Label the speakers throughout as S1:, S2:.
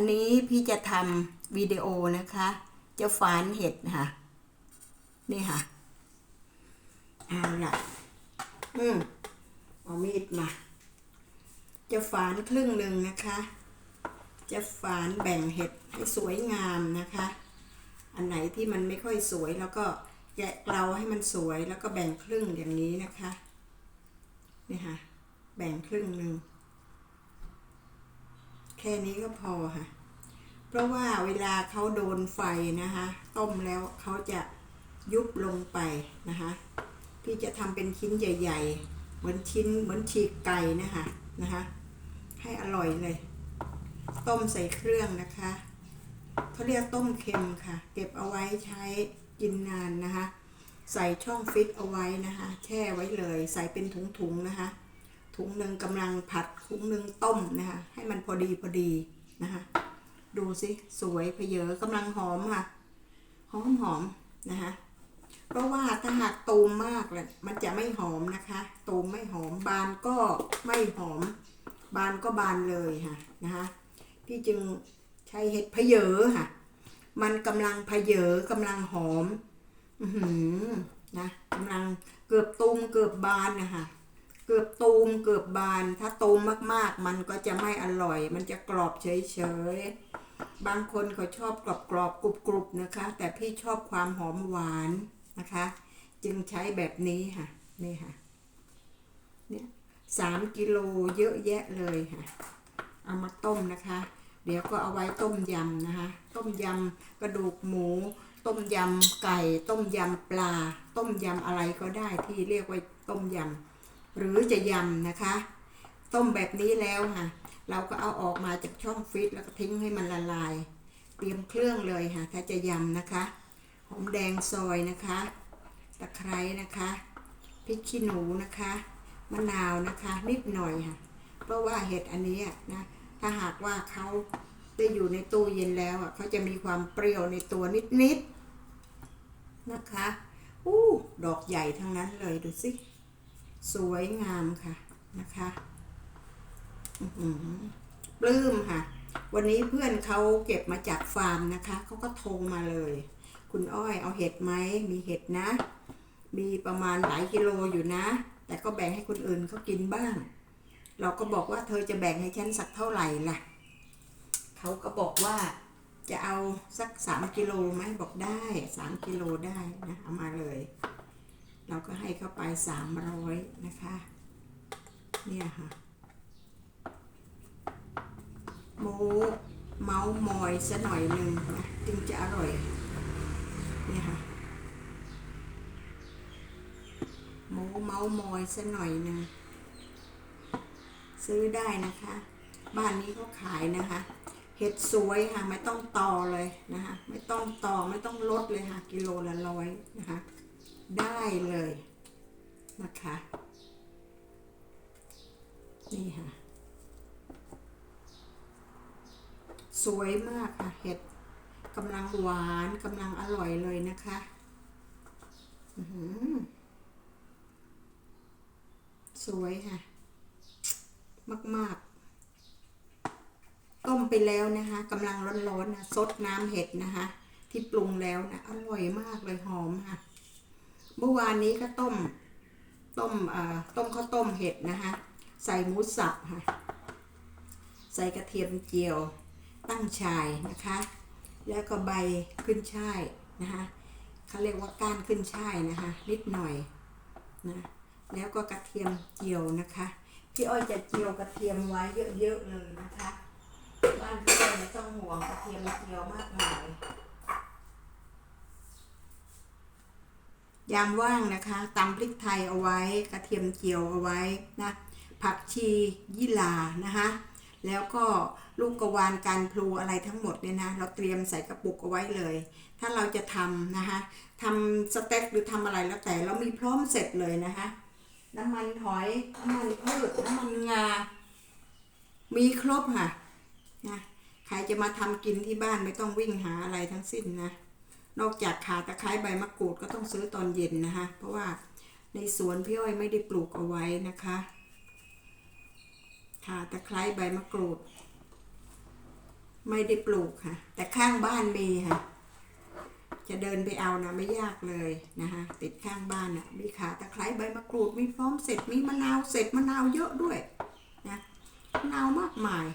S1: อันนี้พี่จะทำวิดีโอนะคะ จะฝานเห็ดค่ะ นี่ค่ะ เอาละอืมเอามีดมา จะฝานครึ่งหนึ่งนะคะ จะฝานแบ่งเห็ดให้สวยงามนะคะ อันไหนที่มันไม่ค่อยสวยแล้วก็แกะเกลาให้มันสวยแล้วก็แบ่งครึ่งอย่างนี้นะคะ นี่ค่ะ แบ่งครึ่งหนึ่ง แค่นี้ก็พอค่ะ เพราะว่าเวลาเขาโดนไฟนะคะ ต้มแล้วเขาจะยุบลงไปนะคะพี่จะทำเป็นชิ้นใหญ่ ๆ เหมือนชิ้นเหมือนฉีกไก่นะคะนะคะ ให้อร่อยเลย ต้มใส่เครื่องนะคะเขาเรียกต้มเค็มค่ะ เก็บเอาไว้ใช้กินนานนะคะ ใส่ช่องฟิตเอาไว้นะคะ แช่ไว้เลย ใส่เป็นถุงๆนะคะ ถุงหนึ่งกำลังผัดถุงหนึ่งต้มนะคะ ให้มันพอดีพอดีนะคะ ดูสิสวยเพเยอกำลังหอมค่ะ หอมหอมนะคะเพราะว่าถ้าหากตูมมากเลยมันจะไม่หอมนะคะตูมไม่หอมบานก็ไม่หอม บานก็บานเลยค่ะนะคะพี่จึงใช้เห็ดเพเยอค่ะ มันกำลังเพเยอกำลังหอม อือหือนะกำลังเกือบตูมเกือบบานนะคะ เกือบตูมเกือบบาน ถ้าตูมมากๆ มันก็จะไม่อร่อย มันจะกรอบเฉยๆ บางคนเขาชอบกรอบกรอบๆกรุบกรุบๆนะคะ แต่พี่ชอบความหอมหวานนะคะ จึงใช้แบบนี้ค่ะ นี่ค่ะ เนี่ยสามกิโลเยอะแยะเลยค่ะ เอามาต้มนะคะ เดี๋ยวก็เอาไว้ต้มยำนะคะ ต้มยำกระดูกหมู ต้มยำไก่ ต้มยำปลา ต้มยำอะไรก็ได้ที่เรียกว่าต้มยำ หรือจะยำนะคะ ต้มแบบนี้แล้วค่ะ เราก็เอาออกมาจากช่องฟิตแล้วก็ทิ้งให้มันละลาย เตรียมเครื่องเลยค่ะ ถ้าจะยำนะคะ หอมแดงซอยนะคะ ตะไคร้นะคะพริกขี้หนูนะคะ มะนาวนะคะ นิดหน่อยค่ะ เพราะว่าเห็ดอันนี้นะ ถ้าหากว่าเขาได้อยู่ในตู้เย็นแล้วอะเขาจะมีความเปรี้ยวในตัวนิดๆนะคะ อู้ ดอกใหญ่ทั้งนั้นเลยดูสิ สวยงามค่ะนะคะปลื้มค่ะ วันนี้เพื่อนเขาเก็บมาจากฟาร์มนะคะเขาก็โทรมาเลย คุณอ้อยเอาเห็ดไหมมีเห็ดนะ มีประมาณหลายกิโลอยู่นะ แต่ก็แบ่งให้คนอื่นเขากินบ้าง เราก็บอกว่าเธอจะแบ่งให้ฉันสักเท่าไหร่ล่ะเขาก็บอกว่าจะเอาสักสามกิโลไหมบอกได้สามกิโลได้นะเอามาเลย เราก็ให้เข้าไปสามร้อยนะคะ เนี่ยค่ะหมูเมาส์มอยซะหน่อยหนึ่งนะจึงจะอร่อย เนี่ยค่ะหมูเมาส์มอยซะหน่อยหนึ่งซื้อได้นะคะ บ้านนี้เขาขายนะคะ เห็ดสวยค่ะ ไม่ต้องตอเลยนะคะ ไม่ต้องตอไม่ต้องลดเลยค่ะ กิโลละร้อยนะคะ ได้เลยนะคะ นี่ค่ะ สวยมากค่ะเห็ดกำลังหวานกำลังอร่อยเลยนะคะอือหือสวยค่ะ มาก ๆ ต้มไปแล้วนะคะกำลังร้อนๆนะซดน้ำเห็ดนะคะ ที่ปรุงแล้วนะอร่อยมากเลยหอมค่ะ เมื่อวานนี้ก็ต้ม ต้มต้มข้าวต้มเห็ดนะคะใส่หมูสับค่ะ ใส่กระเทียมเจียว ตั้งชายนะคะ แล้วก็ใบขึ้นช่ายนะคะเขาเรียกว่าก้านขึ้นช่ายนะคะ นิดหน่อยนะ แล้วก็กระเทียมเจียวนะคะ พี่อ้อยจะเจียวกระเทียมไว้เยอะๆเลยนะคะ บ้านพี่อ้อยไม่ต้องห่วงกระเทียมเจียวมากมาย ยามว่างนะคะตำพริกไทยเอาไว้ กระเทียมเจียวเอาไว้นะผักชียี่หร่านะคะแล้วก็ลูกกระวานการพลูอะไรทั้งหมดเนี่ยนะเราเตรียมใส่กระปุกเอาไว้เลย ถ้าเราจะทำนะคะทำสเต็กหรือทำอะไรแล้วแต่เรามีพร้อมเสร็จเลยนะคะน้ำมันหอยน้ำมันพืชน้ำมันงา มีครบค่ะนะใครจะมาทำกินที่บ้านไม่ต้องวิ่งหาอะไรทั้งสิ้นนะ นอกจากขาตะไคร้ใบมะกรูดก็ต้องซื้อตอนเย็นนะคะ เพราะว่าในสวนพี่อ้อยไม่ได้ปลูกเอาไว้นะคะขาตะไคร้ใบมะกรูด ไม่ได้ปลูกค่ะ แต่ข้างบ้านมีค่ะ จะเดินไปเอานะไม่ยากเลยนะคะติดข้างบ้านนะมีขาตะไคร้ใบมะกรูด มีพร้อมเสร็จมีมะนาวเสร็จมะนาวเยอะด้วยนะมะนาวมากมาย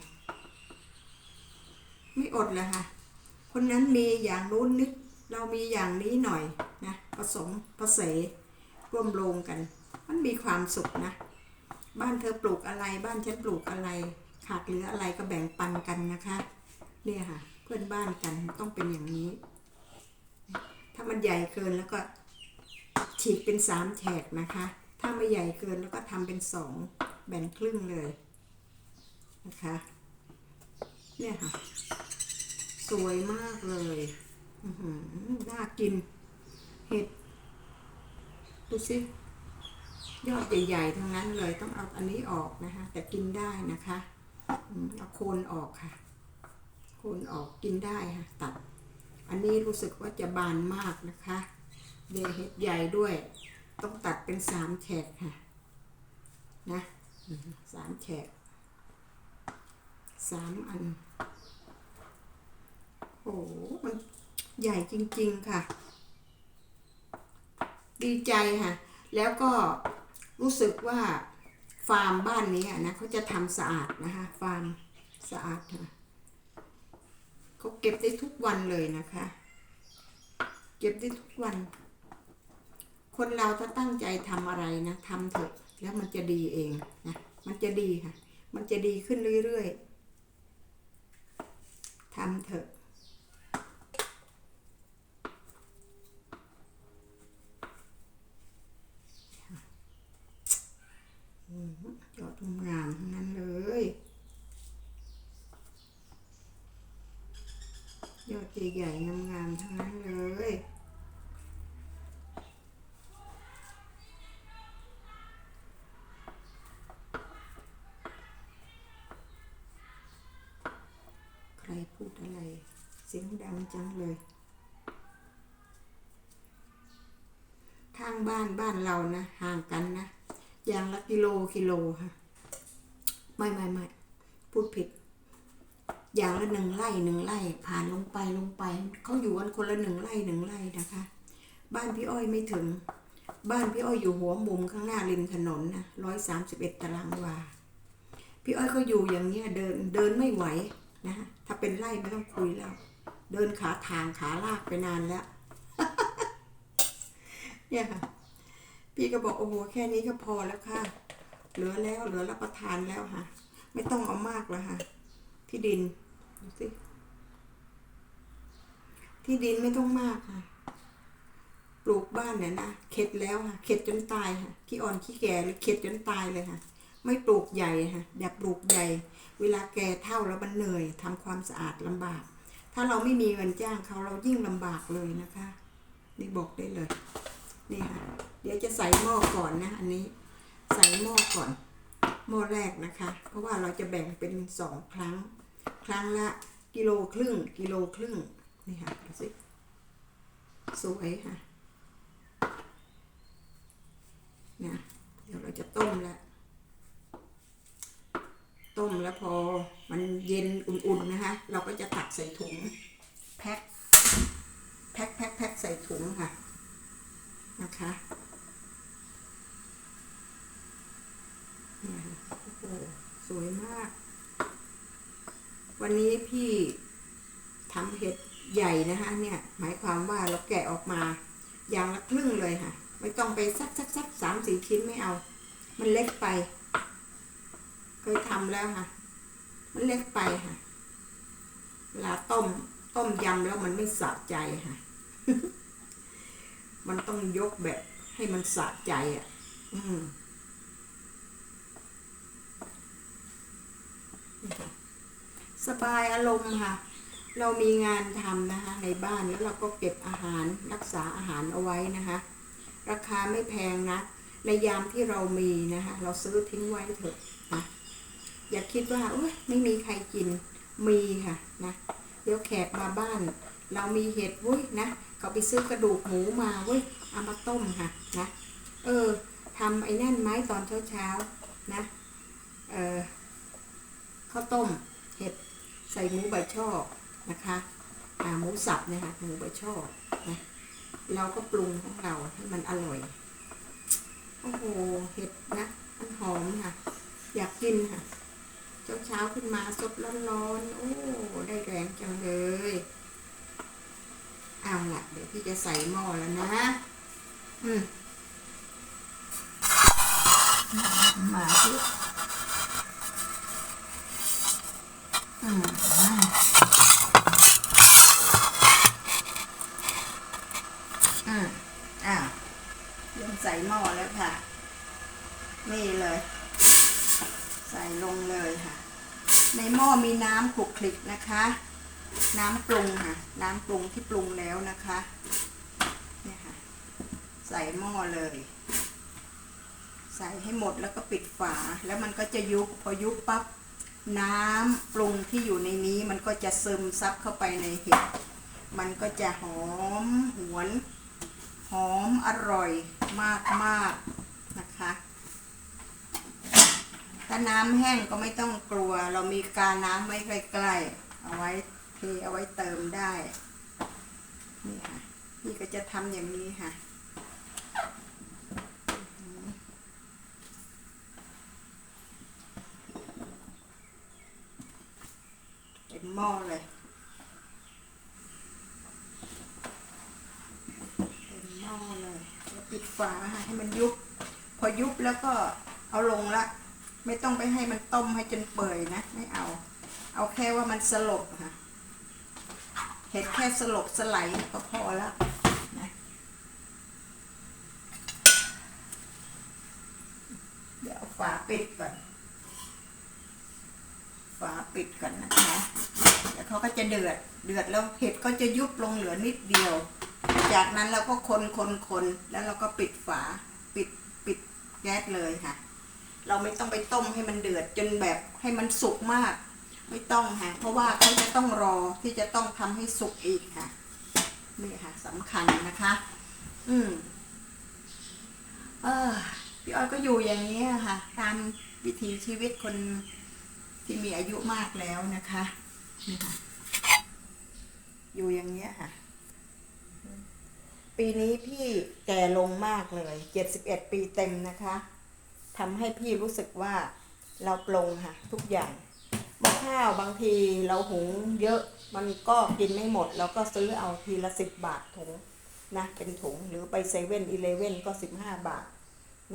S1: ไม่อดเลยค่ะคนนั้นมีอย่างนู้นนิด เรามีอย่างนี้หน่อยนะผสมผสมร่วมโรงกัน มันมีความสุขนะ บ้านเธอปลูกอะไรบ้านฉันปลูกอะไร ขาดเหลืออะไรก็แบ่งปันกันนะคะเนี่ยค่ะ เพื่อนบ้านกันต้องเป็นอย่างนี้ ถ้ามันใหญ่เกินแล้วก็ฉีกเป็นสามแฉกนะคะ ถ้าไม่ใหญ่เกินแล้วก็ทำเป็นสองแบ่งครึ่งเลยนะคะ เนี่ยค่ะ สวยมากเลย น่ากิน เห็ด ดูสิ ยอดใหญ่ๆทั้งนั้นเลยต้องเอาอันนี้ออกนะคะ แต่กินได้นะคะเอาโคนออกค่ะ โคนออกกินได้ค่ะ ตัด อันนี้รู้สึกว่าจะบานมากนะคะเดเห็ดใหญ่ด้วย ต้องตัดเป็นสามแฉกค่ะ นะสามแฉกสามอัน โอ้โหมัน ใหญ่จริงๆค่ะ ดีใจค่ะ แล้วก็รู้สึกว่าฟาร์มบ้านนี้อะนะเขาจะทำสะอาดนะคะ ฟาร์มสะอาดค่ะเขาเก็บได้ทุกวันเลยนะคะ เก็บได้ทุกวัน คนเราถ้าตั้งใจทำอะไรนะทำเถอะ แล้วมันจะดีเองนะมันจะดีค่ะ มันจะดีขึ้นเรื่อยๆทำเถอะ ยอดงามทั้งนั้นเลย ยอดใหญ่ๆงามๆทั้งนั้นเลยใครพูดอะไร เสียงดังจังเลย ข้างบ้านบ้านเรานะ ห่างกันนะ อย่างละกิโลกิโลค่ะ ไม่ไม่ไม่พูดผิด อย่างละหนึ่งไร่หนึ่งไร่ ผ่านลงไปลงไป เขาอยู่กันคนละหนึ่งไร่หนึ่งไร่นะคะ บ้านพี่อ้อยไม่ถึง บ้านพี่อ้อยอยู่หัวมุมข้างหน้าริมถนนนะร้อยสามสิบเอ็ดตารางวา พี่อ้อยเขาอยู่อย่างเงี้ยเดินเดินไม่ไหวนะฮะถ้าเป็นไร่ไม่ต้องคุยแล้ว เดินขาทางขาลากไปนานแล้ว เนี่ยค่ะ พี่ก็บอกโอ้โหแค่นี้ก็พอแล้วค่ะ เหลือแล้วเหลือรับประทานแล้วค่ะ ไม่ต้องเอามากแล้วค่ะ ที่ดินดูสิที่ดินไม่ต้องมากค่ะ ปลูกบ้านเนี่ยนะเข็ดแล้วค่ะ เข็ดจนตายค่ะขี้อ่อนขี้แก่เลยเข็ดจนตายเลยค่ะ ไม่ปลูกใหญ่ค่ะ อย่าปลูกใหญ่ เวลาแก่เท่าแล้วมันเหนื่อยทำความสะอาดลำบาก ถ้าเราไม่มีเงินจ้างเขาเรายิ่งลำบากเลยนะคะ นี่บอกได้เลย นี่ค่ะ เดี๋ยวจะใส่หม้อก่อนนะ อันนี้ ใส่หม้อก่อน หม้อแรกนะคะ เพราะว่าเราจะแบ่งเป็นสองครั้ง ครั้งละกิโลครึ่ง กิโลครึ่ง นี่ค่ะดูสิสวยค่ะนะเดี๋ยวเราจะต้มแล้ว ต้มแล้วพอมันเย็นอุ่นๆนะคะ เราก็จะตักใส่ถุงแพ็คแพ็คแพ็คแพ็คใส่ถุงค่ะ นะคะนี่ค่ะโอ้โหสวยมาก วันนี้พี่ทำเห็ดใหญ่นะคะเนี่ย หมายความว่าเราแกะออกมาอย่างละครึ่งเลยค่ะ ไม่ต้องไปซักซักซักสามสี่ชิ้นไม่เอา มันเล็กไป เคยทำแล้วค่ะ มันเล็กไปค่ะ เวลาต้ม ต้มยำแล้วมันไม่สะใจค่ะ มันต้องยกแบบให้มันสะใจอะ อืมสบายอารมณ์ค่ะ เรามีงานทำนะคะ ในบ้านแล้วเราก็เก็บอาหารรักษาอาหารเอาไว้นะคะ ราคาไม่แพงนะ ในยามที่เรามีนะคะ เราซื้อทิ้งไว้เถอะนะอย่าคิดว่าโอ้ยไม่มีใครกินมีค่ะนะเดี๋ยวแขกมาบ้าน เรามีเห็ดเว้ยนะ เขาไปซื้อกระดูกหมูมาเว้ยเอามาต้มค่ะนะเออทำไอ้นั่นไหมตอนเช้าเช้าๆนะเออข้าวต้มเห็ดใส่หมูใบช่อนะคะอ่าหมูสับนี่ยค่ะหมูใบช่อนะเราก็ปรุงของเราให้มันอร่อยโอ้โหเห็ดนะมันหอมค่ะ อยากกินค่ะเช้าเช้าๆขึ้นมาสดร้อนๆโอ้ได้แรงจังเลย เอาละเดี๋ยวพี่จะใส่หม้อแล้วนะ อืมมาสิอืมอืมอ่าเริ่มใส่หม้อแล้วค่ะ นี่เลย ใส่ลงเลยค่ะ ในหม้อมีน้ำขลุกคลิกนะคะ น้ำปรุงค่ะ น้ำปรุงที่ปรุงแล้วนะคะเนี่ยค่ะ ใส่หม้อเลย ใส่ให้หมดแล้วก็ปิดฝา แล้วมันก็จะยุบพอยุบปั๊บน้ำปรุงที่อยู่ในนี้มันก็จะซึมซับเข้าไปในเห็ดมันก็จะหอมหวนหอมอร่อยมากมากนะคะ ถ้าน้ำแห้งก็ไม่ต้องกลัว เรามีกาน้ำไว้ใกล้ๆเอาไว้ เทเอาไว้เติมได้ นี่ค่ะ พี่ก็จะทำอย่างนี้ค่ะเต็มหม้อเลยเต็มหม้อเลยแล้วปิดฝาค่ะให้มันยุบ พอยุบแล้วก็เอาลงละ ไม่ต้องไปให้มันต้มให้จนเปื่อยนะ ไม่เอา เอาแค่ว่ามันสลบค่ะ เห็ดแค่สลบสไลด์ก็พอแล้วนะเดี๋ยวฝาปิดก่อน ฝาปิดก่อนนะคะแล้วเขาก็จะเดือด เดือดแล้วเห็ดก็จะยุบลงเหลือนิดเดียว จากนั้นเราก็คนคนคนแล้วเราก็ปิดฝา ปิดปิดแก๊สเลยค่ะ เราไม่ต้องไปต้มให้มันเดือดจนแบบให้มันสุกมาก ไม่ต้องค่ะ เพราะว่าเขาจะต้องรอที่จะต้องทำให้สุกอีกค่ะ นี่ค่ะสำคัญนะคะ อืม เออพี่อ้อยก็อยู่อย่างนี้ค่ะ ตามวิถีชีวิตคนที่มีอายุมากแล้วนะคะนี่ค่ะ อยู่อย่างนี้ค่ะ ปีนี้พี่แก่ลงมากเลยเจ็ดสิบเอ็ดปีเต็มนะคะทำให้พี่รู้สึกว่าเราปลงค่ะ ทุกอย่าง ข้าวบางทีเราหุงเยอะมันก็กินไม่หมดเราก็ซื้อเอาทีละสิบบาทถุงนะเป็นถุงหรือไปเซเว่นอีเลเว่นก็สิบห้าบาท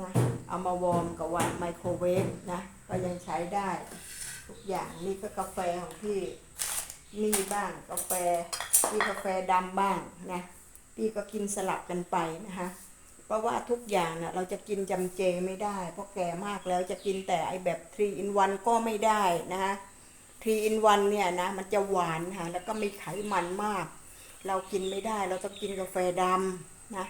S1: นะเอามาวอร์มกับวันไมโครเวฟนะก็ยังใช้ได้ทุกอย่างนี่ก็กาแฟของพี่นี่บ้างกาแฟพี่กาแฟดำบ้างนะพี่ก็กินสลับกันไปนะคะเพราะว่าทุกอย่างนะเราจะกินจำเจไม่ได้ เพราะแก่มากแล้วจะกินแต่ไอแบบ3 in 1ก็ไม่ได้นะคะ 3 in 1เนี่ยนะมันจะหวานค่ะแล้วก็มีไขมันมาก เรากินไม่ได้เราต้องกินกาแฟดำนะ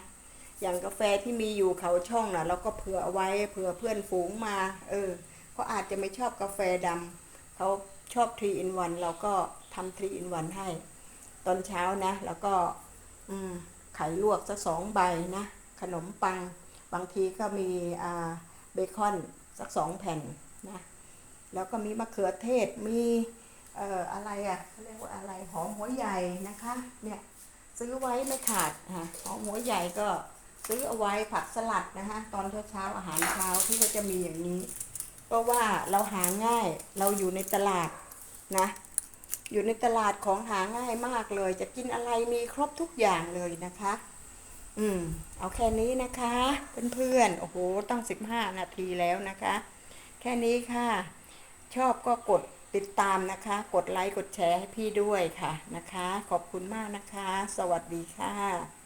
S1: อย่างกาแฟที่มีอยู่เขาช่องนะเราก็เผื่อเอาไว้เผื่อเพื่อนฝูงมา เออเขาอาจจะไม่ชอบกาแฟดำเขาชอบ3 in 1เราก็ทำ3 in 1ให้ ตอนเช้านะ แล้วก็อืไข่ลวกสักสองใบนะ ขนมปัง บางทีก็มีเบคอนสักสองแผ่นนะ แล้วก็มีมะเขือเทศมีเอ่ออะไรอะเขาเรียกว่าอะไรหอมหัวใหญ่นะคะเนี่ยซื้อไว้ไม่ขาดค่ะหอมหัวใหญ่ก็ซื้อเอาไว้ผักสลัดนะคะตอนเช้าๆอาหารเช้าที่ก็จะมีอย่างนี้ เพราะว่าเราหาง่ายเราอยู่ในตลาดนะอยู่ในตลาดของหาง่ายมากเลย จะกินอะไรมีครบทุกอย่างเลยนะคะ อืม เอาแค่นี้นะคะเพื่อนๆโอ้โหตั้งสิบห้านาทีแล้วนะคะ แค่นี้ค่ะ ชอบก็กดติดตามนะคะ กดไลค์ กดแชร์ให้พี่ด้วยค่ะนะคะ ขอบคุณมากนะคะ สวัสดีค่ะ